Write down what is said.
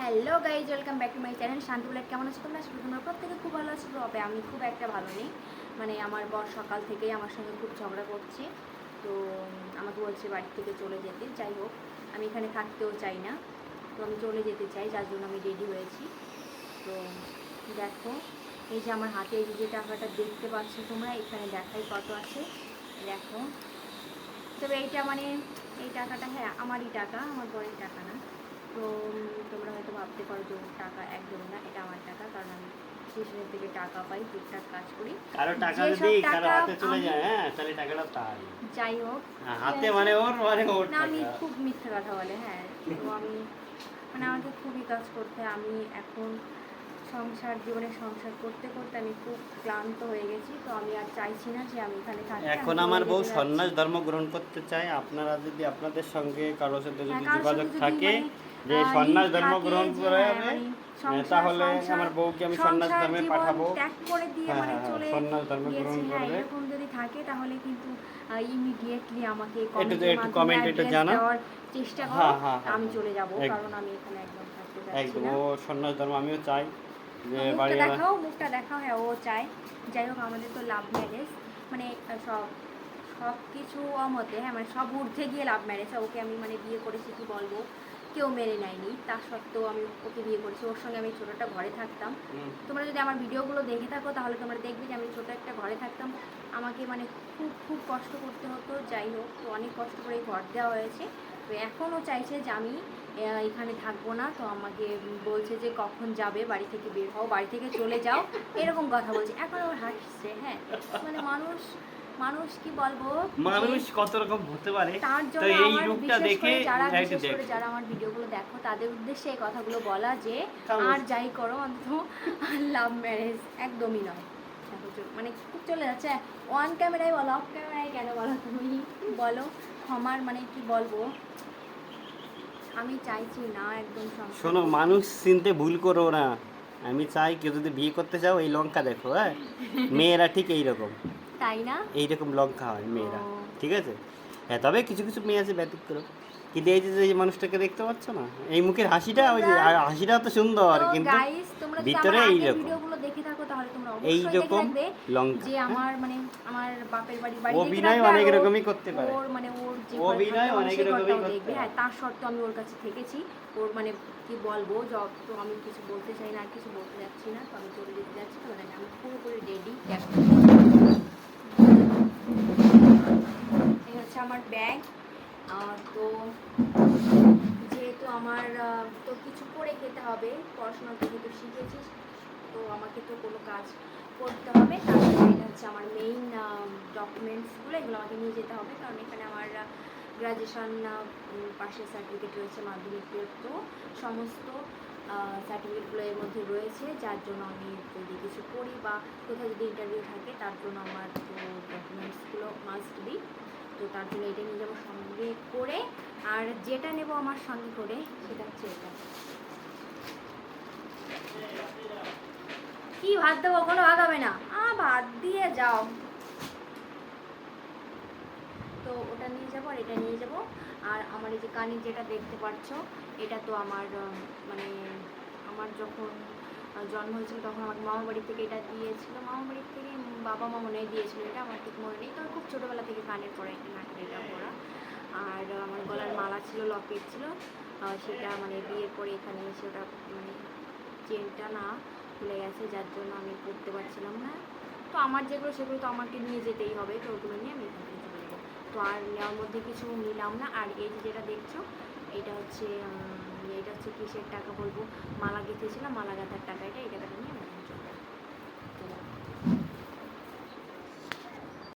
Hello guys, welcome back to my channel Shanti bullet কেমন আছো তোমরা? করি তোমরা প্রত্যেকে খুব ভালো আছো। তবে আমি খুব একটা ভালো নেই। মানে আমার বর সকাল থেকেই আমার সঙ্গে খুব ঝগড়া করছে। তো আমাকে বলছে বাড়ি থেকে চলে যেতে। যাই হোক, আমি এখানে থাকতেও চাই না। তো আমি চলে যেতে চাই, যার জন্য আমি রেডি হয়েছি। তো, দেখো, এই যে আমার হাতে এই যে টাকাটা দেখতে পাচ্ছ তোমরা, এখানে দেখাই কত আছে। দেখো, তবে এইটা মানে এই টাকাটা হ্যাঁ আমারই টাকা, আমার বরের টাকা না। তো তোমরা হয়তো ভাবতে পারো যে টাকা একদম না এটা আমার টাকা কারণ আমি স্টেশনের থেকে টাকা পাই টুকটাক কাজ করি। কারও টাকা যদি কারও হাতে চলে যায় হ্যাঁ তাহলে টাকাটা তার যাই হোক হাতে মানে ওর মানে ওর না আমি খুব মিথ্যা কথা বলে হ্যাঁ। তো আমি মানে আমাকে খুবই কাজ করতে। আমি এখন সংসার জীবনে সংসার করতে করতে আমি খুব ক্লান্ত হয়ে গেছি। তো আমি আর চাইছি না যে আমি এখানে থাকি এখন আমার বউ সন্ন্যাস ধর্ম গ্রহণ করতে চায়। আপনারা যদি আপনাদের সঙ্গে কারোর সাথে হ্যাঁ, যদি যোগাযোগ থাকে মানে, যে সন্ন্যাস ধর্ম গ্রহণ করে হ্যাঁ, মানে তাহলে আমার বউকে আমি সন্ন্যাস ধর্মে পাঠাবো। ত্যাগ করে দিয়ে হ্যাঁ, মানে হ্যাঁ, চলে সন্ন্যাস ধর্ম গ্রহণ হ্যাঁ, করবে। এরকম যদি থাকে তাহলে কিন্তু ইমিডিয়েটলি আমাকে একটু- কমেন্টের একটু জানা। চেষ্টা করো। হ্যাঁ, হ্যাঁ, হ্যাঁ, আমি হ্যাঁ। চলে যাব কারণ আমি এখানে একদম থাকতে চাচ্ছি একদম সন্ন্যাস ধর্ম আমিও চাই। যে বাড়ি দেখাও মুখটা দেখাও হ্যাঁ ও চায়। যাই হোক আমাদের তো লাভ ম্যারেজ মানে সব সব কিছু অমতে হ্যাঁ মানে সব ঊর্ধ্বে গিয়ে লাভ ম্যারেজ ওকে আমি মানে বিয়ে করেছি কি বলব? কেউ মেনে নেয়নি। তা সত্ত্বেও আমি ওকে বিয়ে করেছি। ওর সঙ্গে আমি ছোটোটা ঘরে থাকতাম। তোমরা যদি আমার ভিডিওগুলো দেখে থাকো তাহলে তোমরা দেখবে যে আমি ছোটো একটা ঘরে থাকতাম। আমাকে মানে খুব খুব কষ্ট করতে হতো। যাই হোক তো অনেক কষ্ট করে ঘর দেওয়া হয়েছে। তো এখনও চাইছে যে আমি এখানে থাকব না তো আমাকে বলছে যে কখন যাবে বাড়ি থেকে বের হও বাড়ি থেকে চলে যাও এরকম কথা বলছে। এখন আবার হাসছে হ্যাঁ। মানে মানুষ মানুষ কি বলব মানুষ কত রকম হতে পারে তার জন্য এই রূপটা দেখে যারা বিশেষ করে দেখো। যারা আমার ভিডিওগুলো দেখো তাদের উদ্দেশ্যে এই কথাগুলো বলা যে আর যাই করো অন্তত লাভ ম্যারেজ একদমই নয়। মানে খুব চলে যাচ্ছে। অন ক্যামেরায় বলো অফ ক্যামেরায় কেন বলো তুমি? বলো ক্ষমার মানে কি বলব? আমি চাইছি না একদম শোনো মানুষ চিনতে ভুল করো না। আমি চাই কেউ যদি বিয়ে করতে চাও এই লঙ্কা দেখো হ্যাঁ? মেয়েরা ঠিক এইরকম। তাই না? এইরকম লঙ্কা হয় মেয়েরা ঠিক আছে? হ্যাঁ তবে কিছু কিছু মেয়ে আছে ব্যতিক্রম কিন্তু এই যে যে মানুষটাকে দেখতে পাচ্ছ না এই মুখের হাসিটা ওই যে হাসিটা তো সুন্দর কিন্তু ভিতরে এইরকম। এইরকম থাকবে লঙ্কা যে? আমার মানে আমার বাপের বাড়ি বাড়ি অভিনয় অনেক রকমই করতে পারে ওর মানে ওর যে অভিনয় অনেক রকমই করতে। হ্যাঁ তার সত্ত্বেও আমি ওর কাছে থেকেছি ওর মানে কি বলব যত তো আমি কিছু বলতে চাই না আর কিছু বলতে যাচ্ছি না তো আমি চলে যেতে যাচ্ছি তো মানে আমি পুরোপুরি রেডি এই হচ্ছে আমার ব্যাগ তো যেহেতু আমার তো কিছু করে খেতে হবে পড়াশোনা তো যেহেতু শিখেছিস তো আমাকে তো কোনো কাজ করতে হবে। তারপরে এটা হচ্ছে আমার মেইন ডকুমেন্টসগুলো এগুলো আমাকে নিয়ে যেতে হবে। কারণ এখানে আমার গ্রাজুয়েশন পাশের সার্টিফিকেট রয়েছে মাধ্যমিক তো সমস্ত সার্টিফিকেটগুলো এর মধ্যে রয়েছে। যার জন্য আমি যদি কিছু করি বা কোথাও যদি ইন্টারভিউ থাকে, তার জন্য আমার তো ডকুমেন্টসগুলো মাস্ট বি তো তার জন্য এটা নিয়ে যাব সঙ্গে করে। আর যেটা নেব আমার সঙ্গে করে, সেটা হচ্ছে এটা। কি ভাত দেবো কোনো ভাত হবে না? আ ভাত দিয়ে যাও। তো ওটা নিয়ে যাব আর এটা নিয়ে যাব। আর আমার এই যে কানের যেটা দেখতে পাচ্ছ এটা তো আমার মানে আমার যখন জন্ম হয়েছিল তখন আমার মামা বাড়ি থেকে এটা দিয়েছিল। মামা বাড়ি থেকে বাবা মা মনে হয় দিয়েছিল এটা আমার ঠিক মনে নেই। তবে খুব ছোটোবেলা থেকে কানের পরে একটা নাকের এটা পরা। আর আমার গলার মালা ছিল লকেট ছিল। সেটা মানে বিয়ের পরে এখানে এসে ওটা মানে চেনটা না খুলে গেছে, যার জন্য আমি করতে পারছিলাম না। তো আমার যেগুলো, সেগুলো তো আমাকে নিয়ে যেতেই হবে, তো ওগুলো নিয়ে আমি এখান থেকে চলে তো আর নেওয়ার মধ্যে কিছু নিলাম না। আর এই যে যেটা দেখছ, এটা হচ্ছে এটা হচ্ছে কিসের টাকা বলব? মালা গেঁথেছিলাম, মালা গাঁথার টাকা, এটা এই টাকাটা নিয়ে